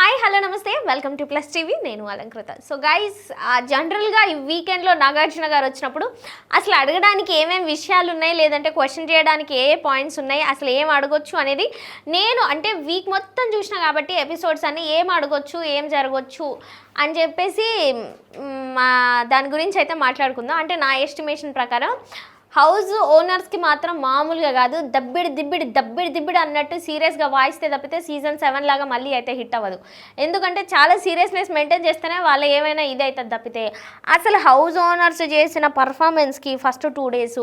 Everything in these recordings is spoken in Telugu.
హాయ్ హలో నమస్తే. Welcome to plus TV. నేను అలంకృత. సో గైస్ జనరల్గా ఈ వీకెండ్లో నాగార్జున గారు వచ్చినప్పుడు అసలు అడగడానికి ఏమేమి విషయాలు ఉన్నాయి? లేదంటే క్వశ్చన్ చేయడానికి ఏ పాయింట్స్ ఉన్నాయి? అసలు ఏం అడగొచ్చు అనేది నేను అంటే వీక్ మొత్తం చూసిన కాబట్టి ఎపిసోడ్స్ అన్ని ఏం అడగొచ్చు ఏం జరగవచ్చు అని చెప్పేసి మా దాని గురించి అయితే మాట్లాడుకుందాం. అంటే నా ఎస్టిమేషన్ ప్రకారం హౌస్ ఓనర్స్కి మాత్రం మామూలుగా కాదు దబ్బిడి దిబ్బిడి దబ్బిడి దిబ్బిడి అన్నట్టు సీరియస్గా వాయిస్తే తప్పితే సీజన్ సెవెన్ లాగా మళ్ళీ అయితే హిట్ అవ్వదు. ఎందుకంటే చాలా సీరియస్నెస్ మెయింటైన్ చేస్తేనే వాళ్ళు ఏమైనా ఇది అవుతుంది తప్పితే. అసలు హౌస్ ఓనర్స్ చేసిన పర్ఫార్మెన్స్కి ఫస్ట్ టూ డేస్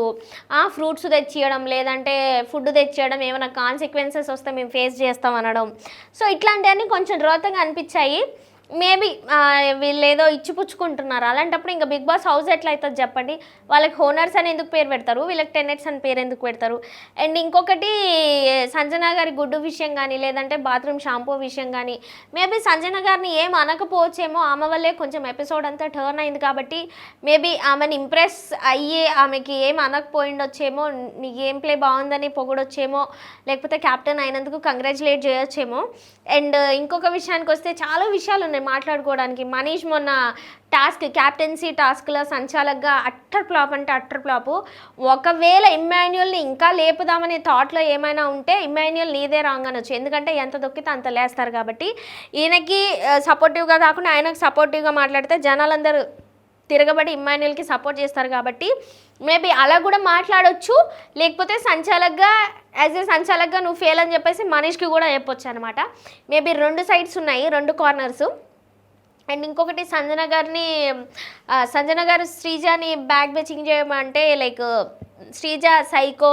ఆ ఫ్రూట్స్ తెచ్చియడం లేదంటే ఫుడ్ తెచ్చియడం ఏమైనా కాన్సిక్వెన్సెస్ వస్తే మేము ఫేస్ చేస్తాం అనడం. సో ఇట్లాంటివన్నీ కొంచెం రోతంగా అనిపించాయి. మేబీ వీళ్ళు ఏదో ఇచ్చిపుచ్చుకుంటున్నారు. అలాంటప్పుడు ఇంకా బిగ్ బాస్ హౌస్ ఎట్లా అవుతుంది చెప్పండి. వాళ్ళకి హోనర్స్ అని ఎందుకు పేరు పెడతారు? వీళ్ళకి టెనెట్స్ అని పేరు ఎందుకు పెడతారు? అండ్ ఇంకొకటి సంజన గారి గుడ్డు విషయం కానీ లేదంటే బాత్రూమ్ షాంపూ విషయం కానీ మేబీ సంజన గారిని ఏం అనకపోవచ్చేమో ఆమె వల్లే కొంచెం ఎపిసోడ్ అంతా టర్న్ అయింది కాబట్టి మేబీ ఆమెను ఇంప్రెస్ అయ్యి ఆమెకి ఏం అనకపోయిండొచ్చేమో నీ గేమ్ ప్లే బాగుందని పొగడొచ్చేమో లేకపోతే కెప్టెన్ అయినందుకు కంగ్రాచులేట్ చేయొచ్చేమో. అండ్ ఇంకొక విషయానికి వస్తే చాలా విషయాలు ఉన్నాయి మాట్లాడుకోవడానికి. మనీష్ మొన్న టాస్క్ క్యాప్టెన్సీ టాస్క్లో సంచాలకగా అట్టర్ ఫ్లాప్ అంటే అట్టర్ ఫ్లాప్. ఒకవేళ ఇమ్మాన్యుయల్ని ఇంకా లేపుదామనే థాట్లో ఏమైనా ఉంటే ఇమ్మాన్యుయల్ నీదే రాంగ్ అనొచ్చు. ఎందుకంటే ఎంత దొక్కితే అంత లేస్తారు కాబట్టి. ఈయనకి సపోర్టివ్గా కాకుండా ఆయనకు సపోర్టివ్గా మాట్లాడితే జనాలందరూ తిరగబడి ఇమ్మాన్యుయల్కి సపోర్ట్ చేస్తారు కాబట్టి మేబీ అలా కూడా మాట్లాడొచ్చు. లేకపోతే సంచాలకగా యాజ్ ఏ సంచాలకగా నువ్వు ఫెయిల్ అని చెప్పేసి మనీష్కి కూడా చెప్పొచ్చు అనమాట. మేబీ రెండు సైడ్స్ ఉన్నాయి రెండు కార్నర్స్. అండ్ ఇంకొకటి సంజన గారిని సంజన గారు శ్రీజాని బ్యాగ్ బెచింగ్ చేయమంటే లైక్ శ్రీజ సైకో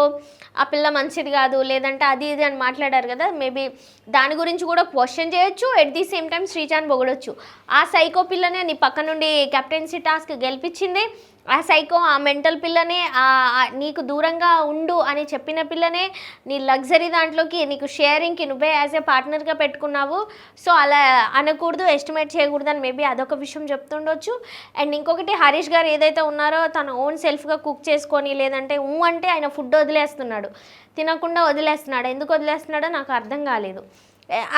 ఆ పిల్ల మంచిది కాదు లేదంటే అది ఇది అని మాట్లాడారు కదా మేబీ దాని గురించి కూడా క్వశ్చన్ చేయొచ్చు ఎట్ ది సేమ్ టైం శ్రీజాని పొగడొచ్చు. ఆ సైకో పిల్లనే నీ పక్క నుండి కెప్టెన్సీ టాస్క్ గెలిపించింది ఆ సైకో ఆ మెంటల్ పిల్లనే నీకు దూరంగా ఉండు అని చెప్పిన పిల్లనే నీ లగ్జరీ దాంట్లోకి నీకు షేరింగ్కి నువ్వే యాజ్ ఏ పార్ట్నర్గా పెట్టుకున్నావు. సో అలా అనకూడదు ఎస్టిమేట్ చేయకూడదు అని మేబీ అదొక విషయం చెప్తుండొచ్చు. అండ్ ఇంకొకటి హరీష్ గారు ఏదైతే ఉన్నారో తన ఓన్ సెల్ఫ్గా కుక్ చేసుకొని లేదంటే ఊ అంటే ఆయన ఫుడ్ వదిలేస్తున్నాడు. తినకుండా వదిలేస్తున్నాడు? ఎందుకు వదిలేస్తున్నాడో నాకు అర్థం కాలేదు.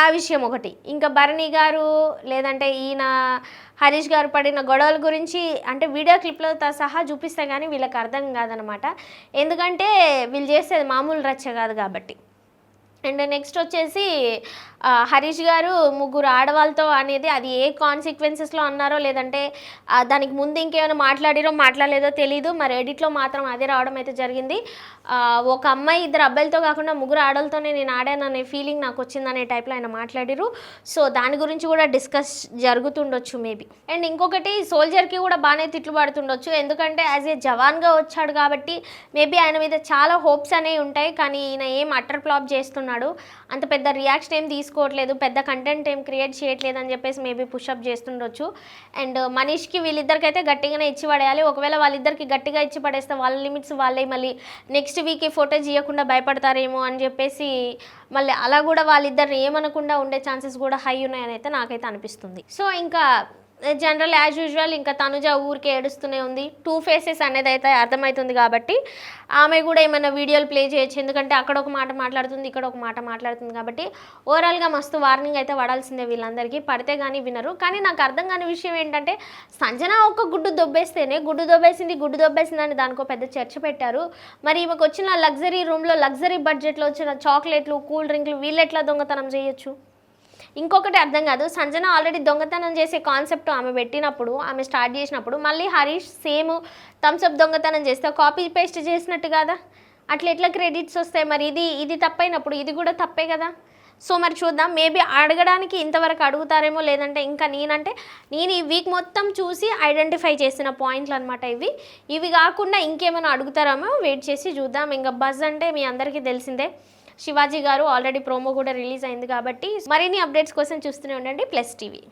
ఆ విషయం ఒకటి. ఇంకా భరణి గారు లేదంటే ఈయన హరీష్ గారు పడిన గొడవల గురించి అంటే వీడియో క్లిప్లతో సహా చూపిస్తే కానీ వీళ్ళకి అర్థం కాదనమాట. ఎందుకంటే వీళ్ళు చేసేది మామూలు రచ్చ కాదు కాబట్టి. అండ్ నెక్స్ట్ వచ్చేసి హరీష్ గారు ముగ్గురు ఆడవాళ్ళతో అనేది అది ఏ కాన్సిక్వెన్సెస్లో అన్నారో లేదంటే దానికి ముందు ఇంకేమైనా మాట్లాడిరో మాట్లాడలేదో తెలీదు మరి ఎడిట్లో మాత్రం అదే రావడం అయితే జరిగింది. ఒక అమ్మాయి ఇద్దరు అబ్బాయిలతో కాకుండా ముగ్గురు ఆడవాళ్ళతోనే నేను ఆడాననే ఫీలింగ్ నాకు వచ్చిందనే టైప్లో ఆయన మాట్లాడిరు. సో దాని గురించి కూడా డిస్కస్ జరుగుతుండొచ్చు మేబీ అండ్ ఇంకొకటి సోల్జర్కి కూడా బాగానే తిట్లు పడుతుండొచ్చు ఎందుకంటే యాజ్ ఏ జవాన్గా వచ్చాడు కాబట్టి మేబీ ఆయన మీద చాలా హోప్స్ అనేవి ఉంటాయి. కానీ ఈయన ఏం అటర్ ఫ్లాప్ చేస్తున్నాడు అంత పెద్ద రియాక్షన్ ఏం తీసుకోవట్లేదు. పెద్ద కంటెంట్ ఏం క్రియేట్ చేయట్లేదు అని చెప్పేసి మేబీ పుషప్ చేస్తుండొచ్చు. అండ్ uh, మనీష్కి వీళ్ళిద్దరికైతే గట్టిగానే ఇచ్చి పడేయాలి. ఒకవేళ వాళ్ళిద్దరికి గట్టిగా ఇచ్చి పడేస్తే వాళ్ళ లిమిట్స్ వాళ్ళే మళ్ళీ నెక్స్ట్ వీక్ ఈ ఫోటో భయపడతారేమో అని చెప్పేసి మళ్ళీ అలా కూడా వాళ్ళిద్దరిని ఏమనకుండా ఉండే ఛాన్సెస్ కూడా హై ఉన్నాయని అయితే నాకైతే అనిపిస్తుంది. సో ఇంకా జనరల్ యాజ్ యూజువల్ ఇంకా తనుజ ఊరికే ఏడుస్తూనే ఉంది. టూ ఫేసెస్ అనేది అయితే అర్థమవుతుంది కాబట్టి ఆమె కూడా ఏమైనా వీడియోలు ప్లే చేయొచ్చు. ఎందుకంటే అక్కడ ఒక మాట మాట్లాడుతుంది ఇక్కడ ఒక మాట మాట్లాడుతుంది కాబట్టి ఓవరాల్గా మస్తు వార్నింగ్ అయితే పడాల్సిందే వీళ్ళందరికీ. పడితే కానీ వినరు. కానీ నాకు అర్థం కాని విషయం ఏంటంటే సంజన ఒక గుడ్డు దొబ్బేస్తేనే గుడ్డు దొబ్బేసింది గుడ్డు దొబ్బేసిందని దానికో పెద్ద చర్చ పెట్టారు. మరి ఈమెకు వచ్చిన లగ్జరీ రూమ్లో లగ్జరీ బడ్జెట్లో వచ్చిన చాక్లెట్లు కూల్ డ్రింక్లు వీళ్ళు ఎట్లా దొంగతనం చేయొచ్చు? ఇంకొకటి అర్థం కాదు. సంజన ఆల్రెడీ దొంగతనం చేసే కాన్సెప్ట్ ఆమె పెట్టినప్పుడు ఆమె స్టార్ట్ చేసినప్పుడు మళ్ళీ హరీష్ సేమ్ థమ్స్అప్ దొంగతనం చేస్తే కాపీ పేస్ట్ చేసినట్టు కదా? అట్లా ఎట్లా క్రెడిట్స్ వస్తాయి మరి? ఇది ఇది తప్పైనప్పుడు ఇది కూడా తప్పే కదా? సో మరి చూద్దాం. మేబీ అడగడానికి ఇంతవరకు అడుగుతారేమో లేదంటే ఇంకా నేనంటే నేను ఈ వీక్ మొత్తం చూసి ఐడెంటిఫై చేసిన పాయింట్లు అనమాట ఇవి. ఇవి కాకుండా ఇంకేమైనా అడుగుతారేమో వెయిట్ చేసి చూద్దాం. ఇంకా బజ్ అంటే మీ అందరికీ తెలిసిందే. శివాజీ గారు ఆల్రెడీ ప్రోమో కూడా రిలీజ్ అయింది కాబట్టి మరిన్ని అప్డేట్స్ కోసం చూస్తూనే ఉండండి ప్లస్ టీవీ.